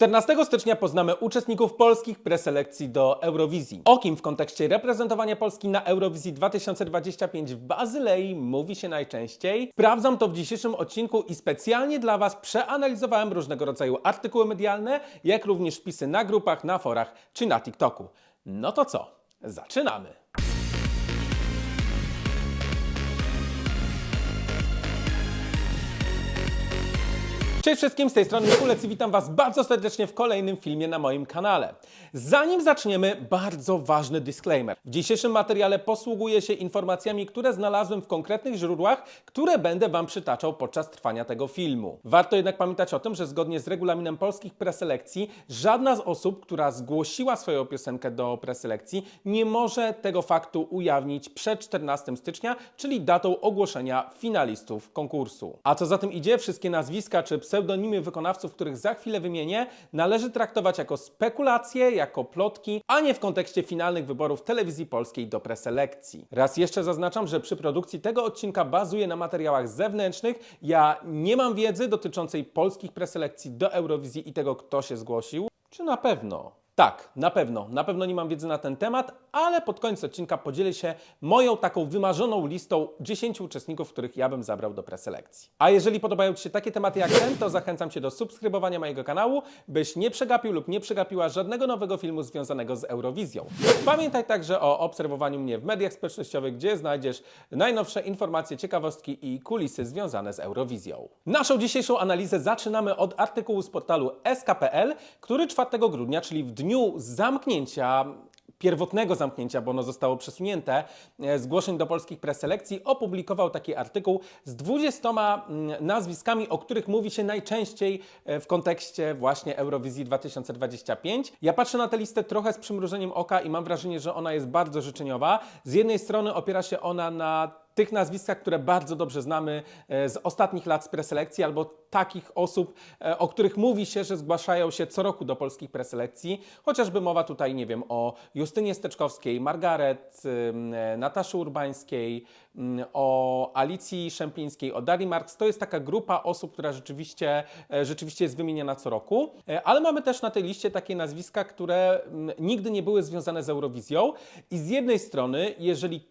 14 stycznia poznamy uczestników polskich preselekcji do Eurowizji. O kim w kontekście reprezentowania Polski na Eurowizji 2025 w Bazylei mówi się najczęściej? Sprawdzam to w dzisiejszym odcinku i specjalnie dla Was przeanalizowałem różnego rodzaju artykuły medialne, jak również wpisy na grupach, na forach czy na TikToku. No to co? Zaczynamy! Cześć wszystkim, z tej strony Mikulec i witam Was bardzo serdecznie w kolejnym filmie na moim kanale. Zanim zaczniemy, bardzo ważny disclaimer. W dzisiejszym materiale posługuję się informacjami, które znalazłem w konkretnych źródłach, które będę Wam przytaczał podczas trwania tego filmu. Warto jednak pamiętać o tym, że zgodnie z regulaminem polskich preselekcji, żadna z osób, która zgłosiła swoją piosenkę do preselekcji, nie może tego faktu ujawnić przed 14 stycznia, czyli datą ogłoszenia finalistów konkursu. A co za tym idzie, wszystkie nazwiska czy pseudonimy wykonawców, których za chwilę wymienię, należy traktować jako spekulacje, jako plotki, a nie w kontekście finalnych wyborów telewizji polskiej do preselekcji. Raz jeszcze zaznaczam, że przy produkcji tego odcinka bazuję na materiałach zewnętrznych. Ja nie mam wiedzy dotyczącej polskich preselekcji do Eurowizji i tego, kto się zgłosił. Czy na pewno? Tak, na pewno. Na pewno nie mam wiedzy na ten temat, ale pod koniec odcinka podzielę się moją taką wymarzoną listą 10 uczestników, których ja bym zabrał do preselekcji. A jeżeli podobają Ci się takie tematy jak ten, to zachęcam Cię do subskrybowania mojego kanału, byś nie przegapił lub nie przegapiła żadnego nowego filmu związanego z Eurowizją. Pamiętaj także o obserwowaniu mnie w mediach społecznościowych, gdzie znajdziesz najnowsze informacje, ciekawostki i kulisy związane z Eurowizją. Naszą dzisiejszą analizę zaczynamy od artykułu z portalu SKPL, który 4 grudnia, czyli w dniu zamknięcia pierwotnego zamknięcia, bo ono zostało przesunięte, e, zgłoszeń do polskich preselekcji, opublikował taki artykuł z 20 mm, nazwiskami, o których mówi się najczęściej e, w kontekście właśnie Eurowizji 2025. Ja patrzę na tę listę trochę z przymrużeniem oka i mam wrażenie, że ona jest bardzo życzeniowa. Z jednej strony opiera się ona na tych nazwiskach, które bardzo dobrze znamy e, z ostatnich lat z preselekcji, albo takich osób, e, o których mówi się, że zgłaszają się co roku do polskich preselekcji. Chociażby mowa tutaj, nie wiem, o Justynie Steczkowskiej, Margaret, e, Nataszy Urbańskiej, o Alicji Szemplińskiej, o Darii Marks. To jest taka grupa osób, która rzeczywiście, rzeczywiście jest wymieniana co roku. Ale mamy też na tej liście takie nazwiska, które nigdy nie były związane z Eurowizją. I z jednej strony, jeżeli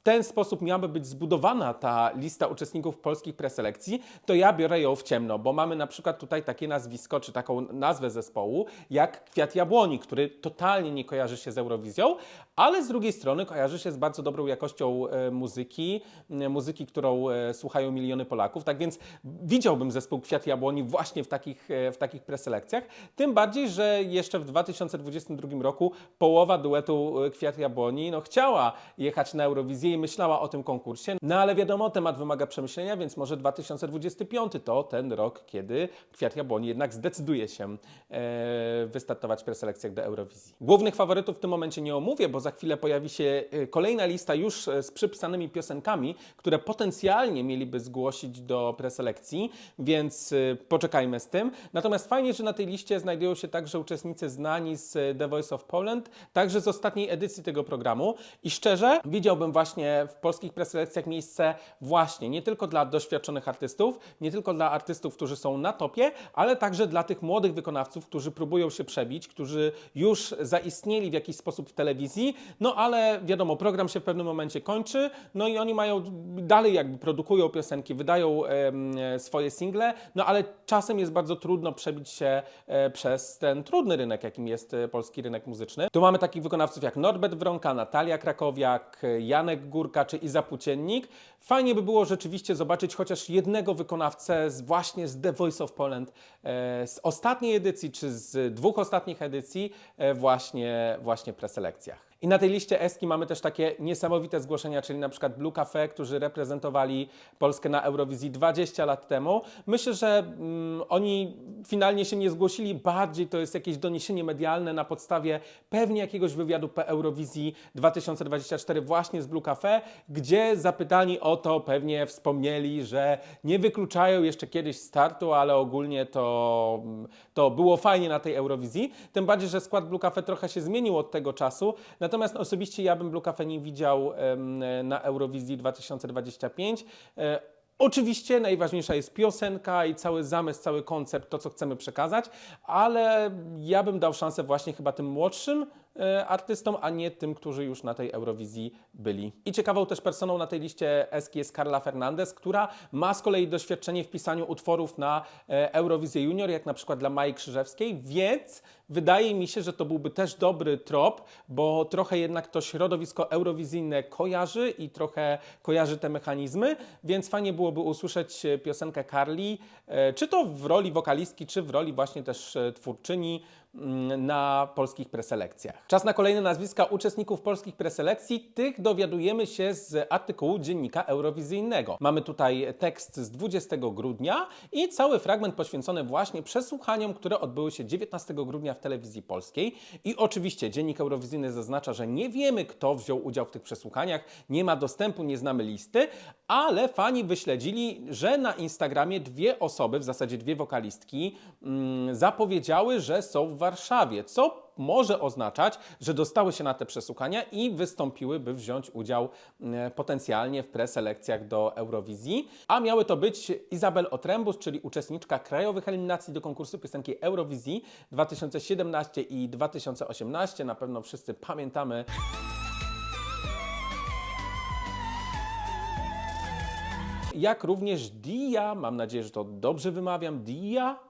w ten sposób miałaby być zbudowana ta lista uczestników polskich preselekcji, to ja biorę ją w ciemno, bo mamy na przykład tutaj takie nazwisko, czy taką nazwę zespołu, jak Kwiat Jabłoni, który totalnie nie kojarzy się z Eurowizją, ale z drugiej strony kojarzy się z bardzo dobrą jakością e, muzyki, muzyki, którą e, słuchają miliony Polaków. Tak więc widziałbym zespół Kwiat Jabłoni właśnie w takich, e, w takich preselekcjach. Tym bardziej, że jeszcze w 2022 roku połowa duetu Kwiat Jabłoni no, chciała jechać na Eurowizję i myślała o tym konkursie. No ale wiadomo, temat wymaga przemyślenia, więc może 2025 to ten rok, kiedy Kwiat Jabłoni jednak zdecyduje się e, wystartować w preselekcjach do Eurowizji. Głównych faworytów w tym momencie nie omówię, bo za chwilę pojawi się e, kolejna lista już e, z przypisanymi piosenkami, które potencjalnie mieliby zgłosić do preselekcji, więc e, poczekajmy z tym. Natomiast fajnie, że na tej liście znajdują się także uczestnicy znani z The Voice of Poland, także z ostatniej edycji tego programu i szczerze widziałbym właśnie w polskich preselekcjach miejsce właśnie nie tylko dla doświadczonych artystów, nie tylko dla artystów, którzy są na topie, ale także dla tych młodych wykonawców, którzy próbują się przebić, którzy już zaistnieli w jakiś sposób w telewizji, no ale wiadomo, program się w pewnym momencie kończy, no i oni mają dalej jakby produkują piosenki, wydają e, swoje single, no ale czasem jest bardzo trudno przebić się e, przez ten trudny rynek, jakim jest e, polski rynek muzyczny. Tu mamy takich wykonawców jak Norbert Wronka, Natalia Krakowiak, Janek Górka czy Iza Płóciennik. Fajnie by było rzeczywiście zobaczyć chociaż jednego wykonawcę z, właśnie z The Voice of Poland e, z ostatniej edycji czy z dwóch ostatnich edycji e, właśnie, właśnie preselekcjach. I na tej liście Eski mamy też takie niesamowite zgłoszenia, czyli na przykład Blue Cafe, którzy reprezentowali Polskę na Eurowizji 20 lat temu. Myślę, że mm, oni finalnie się nie zgłosili, bardziej to jest jakieś doniesienie medialne na podstawie pewnie jakiegoś wywiadu po Eurowizji 2024 właśnie z Blue Cafe, gdzie zapytani o to pewnie wspomnieli, że nie wykluczają jeszcze kiedyś startu, ale ogólnie to, to było fajnie na tej Eurowizji. Tym bardziej, że skład Blue Cafe trochę się zmienił od tego czasu. Natomiast osobiście ja bym Blue Cafe nie widział na Eurowizji 2025. E, Oczywiście najważniejsza jest piosenka i cały zamysł, cały koncept, to co chcemy przekazać, ale ja bym dał szansę właśnie chyba tym młodszym artystom, a nie tym, którzy już na tej Eurowizji byli. I ciekawą też personą na tej liście Eski jest Carla Fernandez, która ma z kolei doświadczenie w pisaniu utworów na e, Eurowizję Junior, jak na przykład dla Mai Krzyżewskiej, więc wydaje mi się, że to byłby też dobry trop, bo trochę jednak to środowisko eurowizyjne kojarzy i trochę kojarzy te mechanizmy, więc fajnie byłoby usłyszeć e, piosenkę Carli, e, czy to w roli wokalistki, czy w roli właśnie też e, twórczyni na polskich preselekcjach. Czas na kolejne nazwiska uczestników polskich preselekcji. Tych dowiadujemy się z artykułu Dziennika Eurowizyjnego. Mamy tutaj tekst z 20 grudnia i cały fragment poświęcony właśnie przesłuchaniom, które odbyły się 19 grudnia w telewizji polskiej. I oczywiście Dziennik Eurowizyjny zaznacza, że nie wiemy, kto wziął udział w tych przesłuchaniach, nie ma dostępu, nie znamy listy, ale fani wyśledzili, że na Instagramie dwie osoby, w zasadzie dwie wokalistki, mm, zapowiedziały, że są Warszawie, co może oznaczać, że dostały się na te przesłuchania i wystąpiły, by wziąć udział e, potencjalnie w preselekcjach do Eurowizji. A miały to być Izabel Otrębus, czyli uczestniczka krajowych eliminacji do konkursu piosenki Eurowizji 2017 i 2018. Na pewno wszyscy pamiętamy jak również Dia, mam nadzieję, że to dobrze wymawiam, Dia,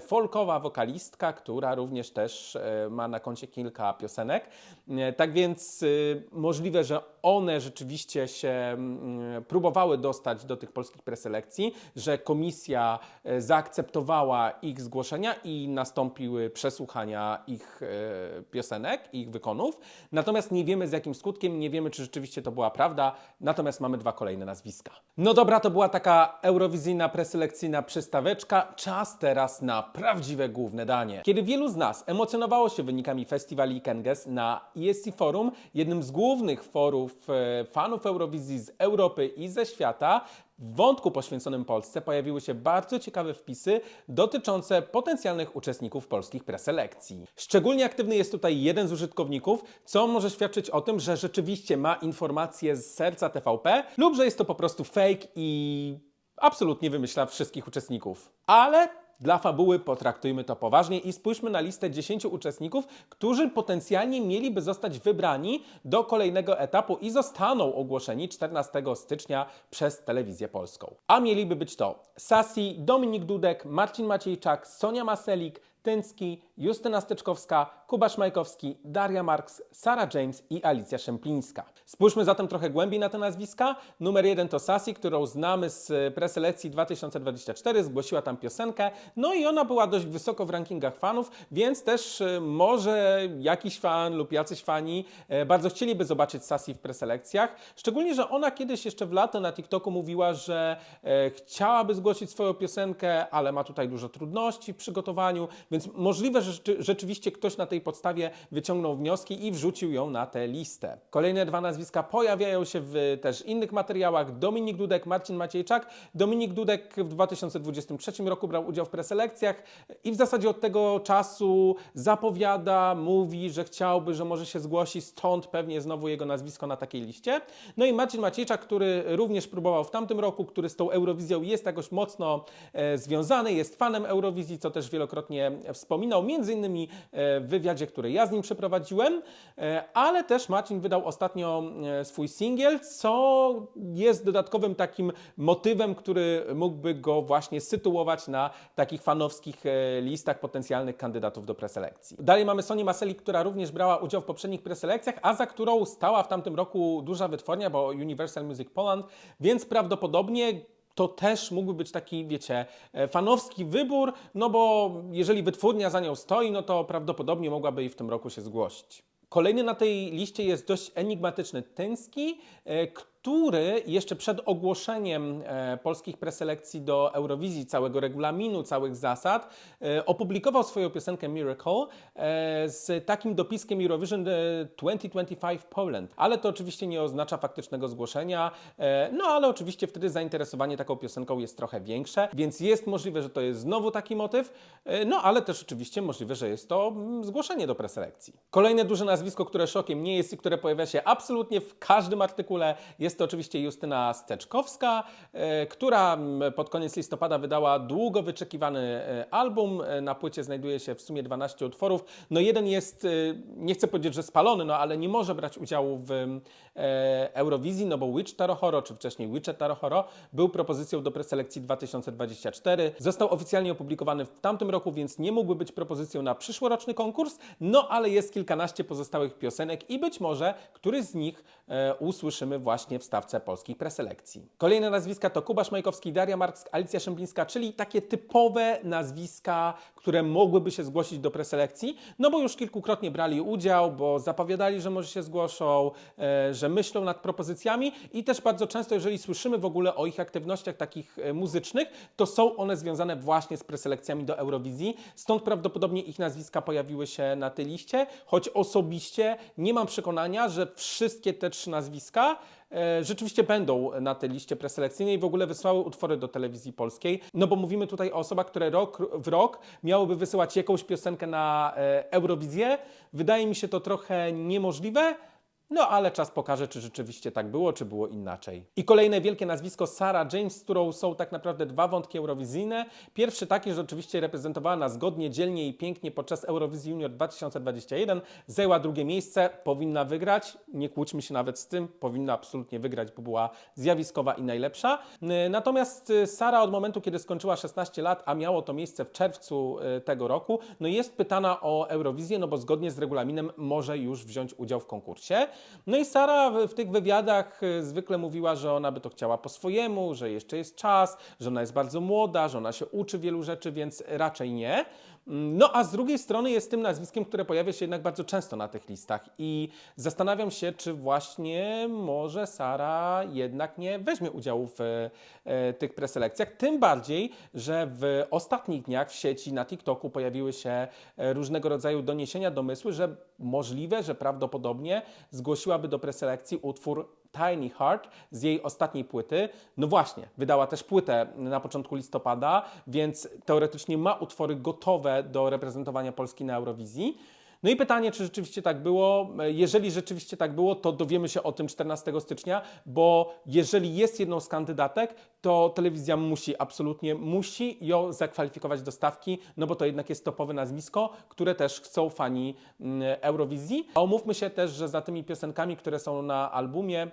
folkowa wokalistka, która również też e, ma na koncie kilka piosenek. E, tak więc e, możliwe, że one rzeczywiście się mm, próbowały dostać do tych polskich preselekcji, że komisja e, zaakceptowała ich zgłoszenia i nastąpiły przesłuchania ich e, piosenek, ich wykonów. Natomiast nie wiemy z jakim skutkiem, nie wiemy czy rzeczywiście to była prawda, natomiast mamy dwa kolejne nazwiska. No dobra, to była taka eurowizyjna preselekcyjna przystaweczka. Czas teraz na prawdziwe główne danie. Kiedy wielu z nas emocjonowało się wynikami festiwali Kenges na ESC Forum, jednym z głównych forów e, fanów Eurowizji z Europy i ze świata, w wątku poświęconym Polsce pojawiły się bardzo ciekawe wpisy dotyczące potencjalnych uczestników polskich preselekcji. Szczególnie aktywny jest tutaj jeden z użytkowników, co może świadczyć o tym, że rzeczywiście ma informacje z serca TVP lub że jest to po prostu fake i absolutnie wymyśla wszystkich uczestników. Ale dla fabuły potraktujmy to poważnie i spójrzmy na listę 10 uczestników, którzy potencjalnie mieliby zostać wybrani do kolejnego etapu i zostaną ogłoszeni 14 stycznia przez Telewizję Polską. A mieliby być to Sasi, Dominik Dudek, Marcin Maciejczak, Sonia Maselik, Tyncki, Justyna Styczkowska, Kuba Szmajkowski, Daria Marks, Sara James i Alicja Szemplińska. Spójrzmy zatem trochę głębiej na te nazwiska. Numer jeden to Sasi, którą znamy z preselekcji 2024, zgłosiła tam piosenkę, no i ona była dość wysoko w rankingach fanów, więc też e, może jakiś fan lub jacyś fani e, bardzo chcieliby zobaczyć Sasi w preselekcjach, szczególnie, że ona kiedyś jeszcze w lato na TikToku mówiła, że e, chciałaby zgłosić swoją piosenkę, ale ma tutaj dużo trudności w przygotowaniu, więc możliwe, że rzeczy- rzeczywiście ktoś na tej podstawie wyciągnął wnioski i wrzucił ją na tę listę. Kolejne dwa nazwiska pojawiają się w też innych materiałach. Dominik Dudek, Marcin Maciejczak. Dominik Dudek w 2023 roku brał udział w preselekcjach i w zasadzie od tego czasu zapowiada, mówi, że chciałby, że może się zgłosi, stąd pewnie znowu jego nazwisko na takiej liście. No i Marcin Maciejczak, który również próbował w tamtym roku, który z tą Eurowizją jest jakoś mocno e, związany, jest fanem Eurowizji, co też wielokrotnie wspominał, między innymi e, w wywiadzie, który ja z nim przeprowadziłem, e, ale też Marcin wydał ostatnio e, swój singiel, co jest dodatkowym takim motywem, który mógłby go właśnie sytuować na takich fanowskich listach potencjalnych kandydatów do preselekcji. Dalej mamy Sonię Maseli, która również brała udział w poprzednich preselekcjach, a za którą stała w tamtym roku duża wytwórnia, bo Universal Music Poland, więc prawdopodobnie to też mógłby być taki, wiecie, e, fanowski wybór, no bo jeżeli wytwórnia za nią stoi, no to prawdopodobnie mogłaby i w tym roku się zgłosić. Kolejny na tej liście jest dość enigmatyczny Tyński, e, który jeszcze przed ogłoszeniem e, polskich preselekcji do Eurowizji, całego regulaminu, całych zasad, e, opublikował swoją piosenkę Miracle e, z takim dopiskiem Eurovision e, 2025 Poland. Ale to oczywiście nie oznacza faktycznego zgłoszenia, no ale oczywiście wtedy zainteresowanie taką piosenką jest trochę większe, więc jest możliwe, że to jest znowu taki motyw, no ale też oczywiście możliwe, że jest to mm, zgłoszenie do preselekcji. Kolejne duże nazwisko, które szokiem nie jest i które pojawia się absolutnie w każdym artykule, jest Jest to oczywiście Justyna Steczkowska, e, która pod koniec listopada wydała długo wyczekiwany e, album. E, Na płycie znajduje się w sumie 12 utworów. No jeden jest, nie chcę powiedzieć, że spalony, no ale nie może brać udziału w Eurowizji, no bo Witch Tarohoro, czy wcześniej Witcher Tarohoro, był propozycją do preselekcji 2024. Został oficjalnie opublikowany w tamtym roku, więc nie mógłby być propozycją na przyszłoroczny konkurs, no ale jest kilkanaście pozostałych piosenek i być może któryś z nich usłyszymy właśnie w stawce polskich preselekcji. Kolejne nazwiska to Kuba Szmajkowski, Daria Marksk, Alicja Szemplińska, czyli takie typowe nazwiska, które mogłyby się zgłosić do preselekcji, no bo już kilkukrotnie brali udział, bo zapowiadali, że może się zgłoszą, e, że myślą nad propozycjami i też bardzo często, jeżeli słyszymy w ogóle o ich aktywnościach takich e, muzycznych, to są one związane właśnie z preselekcjami do Eurowizji, stąd prawdopodobnie ich nazwiska pojawiły się na tej liście, choć osobiście nie mam przekonania, że wszystkie te trzy nazwiska rzeczywiście będą na tej liście preselekcyjnej i w ogóle wysłały utwory do telewizji polskiej, no bo mówimy tutaj o osobach, które rok w rok miałyby wysyłać jakąś piosenkę na e, Eurowizję. Wydaje mi się to trochę niemożliwe, no ale czas pokaże, czy rzeczywiście tak było, czy było inaczej. I kolejne wielkie nazwisko Sarah James, z którą są tak naprawdę dwa wątki eurowizyjne. Pierwszy taki, że oczywiście reprezentowała nas godnie, dzielnie i pięknie podczas Eurowizji Junior 2021. Zajęła drugie miejsce, powinna wygrać. Nie kłóćmy się nawet z tym, powinna absolutnie wygrać, bo była zjawiskowa i najlepsza. Natomiast y, Sara od momentu, kiedy skończyła 16 lat, a miało to miejsce w czerwcu y, tego roku, no jest pytana o Eurowizję, no bo zgodnie z regulaminem może już wziąć udział w konkursie. No i Sara w, tych wywiadach y, zwykle mówiła, że ona by to chciała po swojemu, że jeszcze jest czas, że ona jest bardzo młoda, że ona się uczy wielu rzeczy, więc raczej nie. Mm, No a z drugiej strony jest tym nazwiskiem, które pojawia się jednak bardzo często na tych listach i zastanawiam się, czy właśnie może Sara jednak nie weźmie udziału w e, tych preselekcjach. Tym bardziej, że w ostatnich dniach w sieci na TikToku pojawiły się e, różnego rodzaju doniesienia, domysły, że możliwe, że prawdopodobnie zgłosiłaby do preselekcji utwór Tiny Heart z jej ostatniej płyty. No właśnie, wydała też płytę na początku listopada, więc teoretycznie ma utwory gotowe do reprezentowania Polski na Eurowizji. No i pytanie, czy rzeczywiście tak było? Jeżeli rzeczywiście tak było, to dowiemy się o tym 14 stycznia, bo jeżeli jest jedną z kandydatek, to telewizja musi, absolutnie musi ją zakwalifikować do stawki, no bo to jednak jest topowe nazwisko, które też chcą fani mm, Eurowizji. A umówmy się też, że za tymi piosenkami, które są na albumie,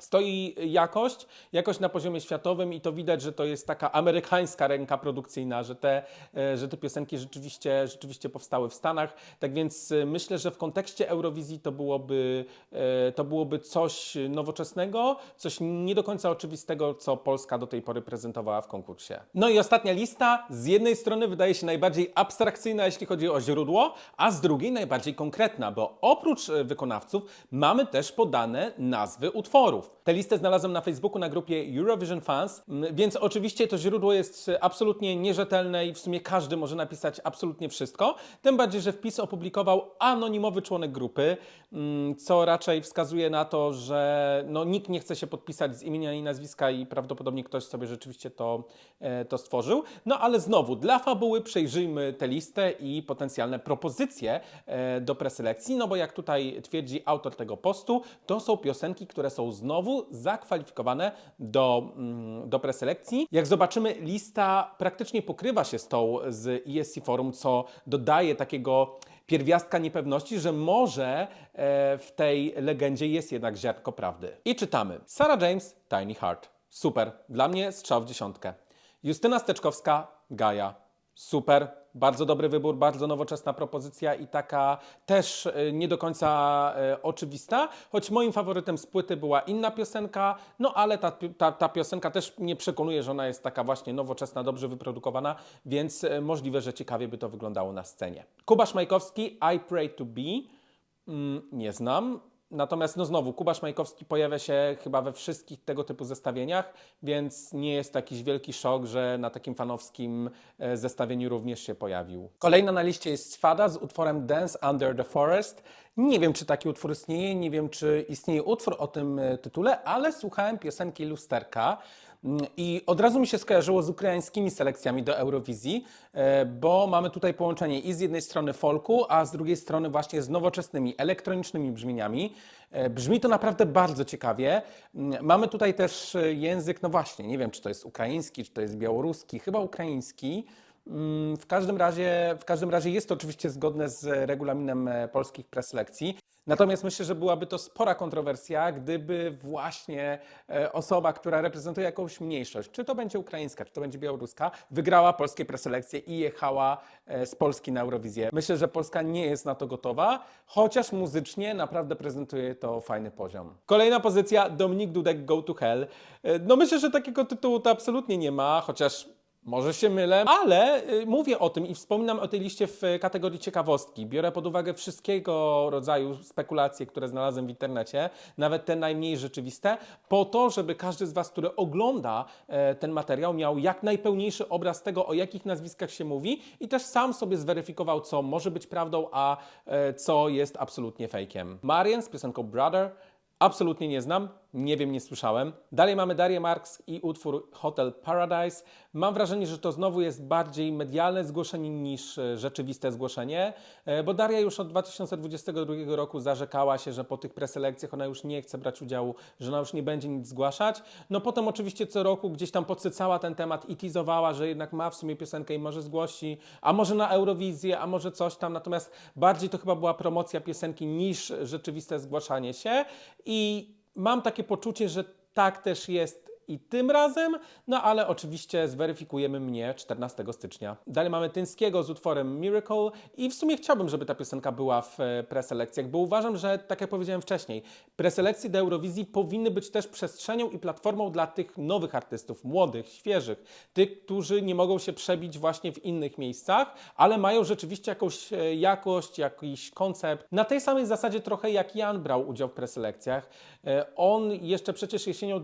Stoi jakość, jakość na poziomie światowym i to widać, że to jest taka amerykańska ręka produkcyjna, że te, e, że te piosenki rzeczywiście, rzeczywiście powstały w Stanach. Tak więc e, myślę, że w kontekście Eurowizji to byłoby, e, to byłoby coś nowoczesnego, coś nie do końca oczywistego, co Polska do tej pory prezentowała w konkursie. No i ostatnia lista, z jednej strony wydaje się najbardziej abstrakcyjna, jeśli chodzi o źródło, a z drugiej najbardziej konkretna, bo oprócz wykonawców mamy też podane nazwy utworów. Tę listę znalazłem na Facebooku na grupie Eurovision Fans, więc oczywiście to źródło jest e, absolutnie nierzetelne i w sumie każdy może napisać absolutnie wszystko. Tym bardziej, że wpis opublikował anonimowy członek grupy, co raczej wskazuje na to, że no, nikt nie chce się podpisać z imienia i nazwiska i prawdopodobnie ktoś sobie rzeczywiście to, e, to stworzył. No ale znowu, dla fabuły przejrzyjmy tę listę i potencjalne propozycje e, do preselekcji, no bo jak tutaj twierdzi autor tego postu, to są piosenki, które są znowu zakwalifikowane do, mm, do preselekcji. Jak zobaczymy, lista praktycznie pokrywa się z tą z ESC Forum, co dodaje takiego pierwiastka niepewności, że może e, w tej legendzie jest jednak ziarnko prawdy. I czytamy. Sarah James, Tiny Heart. Super. Dla mnie strzał w dziesiątkę. Justyna Steczkowska, Gaja. Super, bardzo dobry wybór, bardzo nowoczesna propozycja i taka też e, nie do końca e, oczywista, choć moim faworytem z płyty była inna piosenka, no ale ta, ta, ta piosenka też mnie przekonuje, że ona jest taka właśnie nowoczesna, dobrze wyprodukowana, więc e, możliwe, że ciekawie by to wyglądało na scenie. Kuba Szmajkowski, I Pray to Be, mm, nie znam. Natomiast no znowu, Kuba Szmajkowski pojawia się chyba we wszystkich tego typu zestawieniach, więc nie jest to jakiś wielki szok, że na takim fanowskim e, zestawieniu również się pojawił. Kolejna na liście jest Swada z utworem Dance Under the Forest. Nie wiem, czy taki utwór istnieje, nie wiem, czy istnieje utwór o tym e, tytule, ale słuchałem piosenki Lusterka. I od razu mi się skojarzyło z ukraińskimi selekcjami do Eurowizji, e, bo mamy tutaj połączenie i z jednej strony folku, a z drugiej strony właśnie z nowoczesnymi elektronicznymi brzmieniami. E, Brzmi to naprawdę bardzo ciekawie. Mm, Mamy tutaj też e, język, no właśnie, nie wiem czy to jest ukraiński, czy to jest białoruski, chyba ukraiński. Mm, W każdym razie, w każdym razie jest to oczywiście zgodne z regulaminem polskich preselekcji. Natomiast myślę, że byłaby to spora kontrowersja, gdyby właśnie e, osoba, która reprezentuje jakąś mniejszość, czy to będzie ukraińska, czy to będzie białoruska, wygrała polskie preselekcje i jechała e, z Polski na Eurowizję. Myślę, że Polska nie jest na to gotowa, chociaż muzycznie naprawdę prezentuje to fajny poziom. Kolejna pozycja Dominik Dudek Go to Hell. E, No myślę, że takiego tytułu to absolutnie nie ma, chociaż może się mylę, ale y, mówię o tym i wspominam o tej liście w kategorii ciekawostki. Biorę pod uwagę wszystkiego rodzaju spekulacje, które znalazłem w internecie, nawet te najmniej rzeczywiste, po to, żeby każdy z Was, który ogląda e, ten materiał, miał jak najpełniejszy obraz tego, o jakich nazwiskach się mówi i też sam sobie zweryfikował, co może być prawdą, a e, co jest absolutnie fejkiem. Marian z piosenką Brother Absolutnie nie znam, nie wiem, nie słyszałem. Dalej mamy Darię Marks i utwór Hotel Paradise. Mam wrażenie, że to znowu jest bardziej medialne zgłoszenie niż e, rzeczywiste zgłoszenie, e, bo Daria już od 2022 roku zarzekała się, że po tych preselekcjach ona już nie chce brać udziału, że ona już nie będzie nic zgłaszać. No potem oczywiście co roku gdzieś tam podsycała ten temat i teasowała, że jednak ma w sumie piosenkę i może zgłosi, a może na Eurowizję, a może coś tam. Natomiast bardziej to chyba była promocja piosenki niż rzeczywiste zgłaszanie się i mam takie poczucie, że tak też jest i tym razem, no ale oczywiście zweryfikujemy mnie 14 stycznia. Dalej mamy Tyńskiego z utworem Miracle i w sumie chciałbym, żeby ta piosenka była w e, preselekcjach, bo uważam, że tak jak powiedziałem wcześniej, preselekcje do Eurowizji powinny być też przestrzenią i platformą dla tych nowych artystów, młodych, świeżych, tych, którzy nie mogą się przebić właśnie w innych miejscach, ale mają rzeczywiście jakąś e, jakość, jakiś koncept. Na tej samej zasadzie trochę jak Jan brał udział w preselekcjach. E, On jeszcze przecież jesienią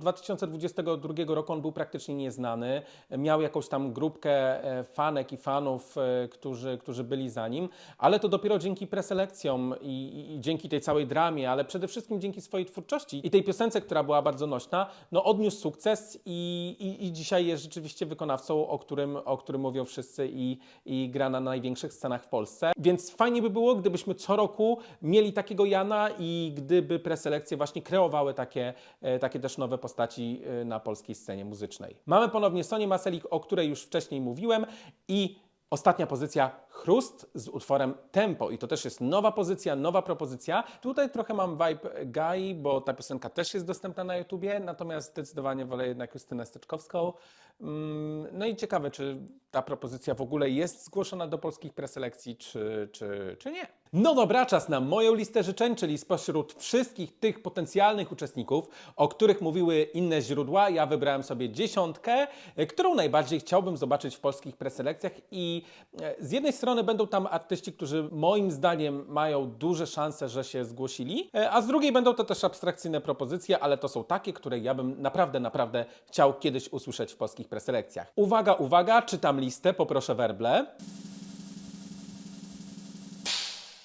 2022 roku on był praktycznie nieznany. Miał jakąś tam grupkę e, fanek i fanów, e, którzy, którzy byli za nim, ale to dopiero dzięki preselekcjom i, i, dzięki tej całej dramie, ale przede wszystkim dzięki swojej twórczości i tej piosence, która była bardzo nośna, no odniósł sukces i, i, i dzisiaj jest rzeczywiście wykonawcą, o którym, o którym mówią wszyscy i, i gra na największych scenach w Polsce. Więc fajnie by było, gdybyśmy co roku mieli takiego Jana i gdyby preselekcje właśnie kreowały takie, e, takie też nowe postaci e, na polskiej scenie muzycznej. Mamy ponownie Sonię Maselik, o której już wcześniej mówiłem i Ostatnia pozycja Chrust z utworem Tempo i to też jest nowa pozycja, nowa propozycja. Tutaj trochę mam vibe Gai, bo ta piosenka też jest dostępna na YouTubie, natomiast zdecydowanie wolę jednak Justynę Steczkowską. Mm, No i ciekawe, czy ta propozycja w ogóle jest zgłoszona do polskich preselekcji, czy, czy, czy nie. No dobra, czas na moją listę życzeń, czyli spośród wszystkich tych potencjalnych uczestników, o których mówiły inne źródła, ja wybrałem sobie dziesiątkę, którą najbardziej chciałbym zobaczyć w polskich preselekcjach i e, z jednej strony będą tam artyści, którzy moim zdaniem mają duże szanse, że się zgłosili, e, a z drugiej będą to też abstrakcyjne propozycje, ale to są takie, które ja bym naprawdę, naprawdę chciał kiedyś usłyszeć w polskich preselekcjach. Uwaga, uwaga, czytam listę, poproszę werble.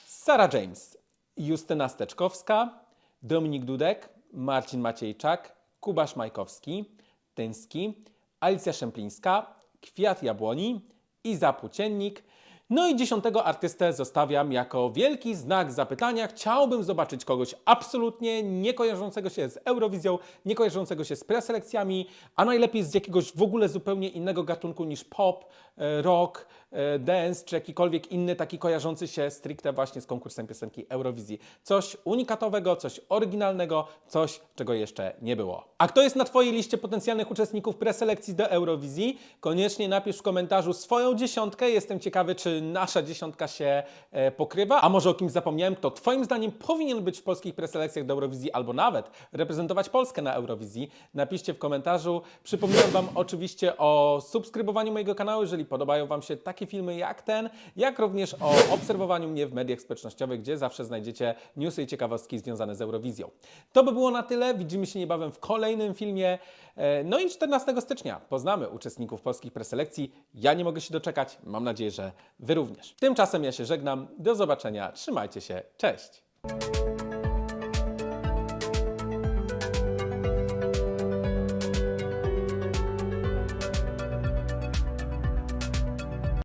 Sarah James, Justyna Steczkowska, Dominik Dudek, Marcin Maciejczak, Kubasz Majkowski, Tyński, Alicja Szemplińska, Kwiat Jabłoni, Iza Płóciennik. No i dziesiątego artystę zostawiam jako wielki znak zapytania. Chciałbym zobaczyć kogoś absolutnie nie kojarzącego się z Eurowizją, nie kojarzącego się z preselekcjami, a najlepiej z jakiegoś w ogóle zupełnie innego gatunku niż pop, rock, e, dance czy jakikolwiek inny taki kojarzący się stricte właśnie z konkursem piosenki Eurowizji. Coś unikatowego, coś oryginalnego, coś, czego jeszcze nie było. A kto jest na Twojej liście potencjalnych uczestników preselekcji do Eurowizji? Koniecznie napisz w komentarzu swoją dziesiątkę. Jestem ciekawy, czy nasza dziesiątka się e, pokrywa. A może o kimś zapomniałem, kto Twoim zdaniem powinien być w polskich preselekcjach do Eurowizji albo nawet reprezentować Polskę na Eurowizji? Napiszcie w komentarzu. Przypominam Wam oczywiście o subskrybowaniu mojego kanału, jeżeli podobają Wam się takie filmy jak ten, jak również o obserwowaniu mnie w mediach społecznościowych, gdzie zawsze znajdziecie newsy i ciekawostki związane z Eurowizją. To by było na tyle. Widzimy się niebawem w kolejnym filmie. E, No i 14 stycznia poznamy uczestników polskich preselekcji. Ja nie mogę się doczekać. Mam nadzieję, że Wy również. Tymczasem ja się żegnam. Do zobaczenia. Trzymajcie się. Cześć.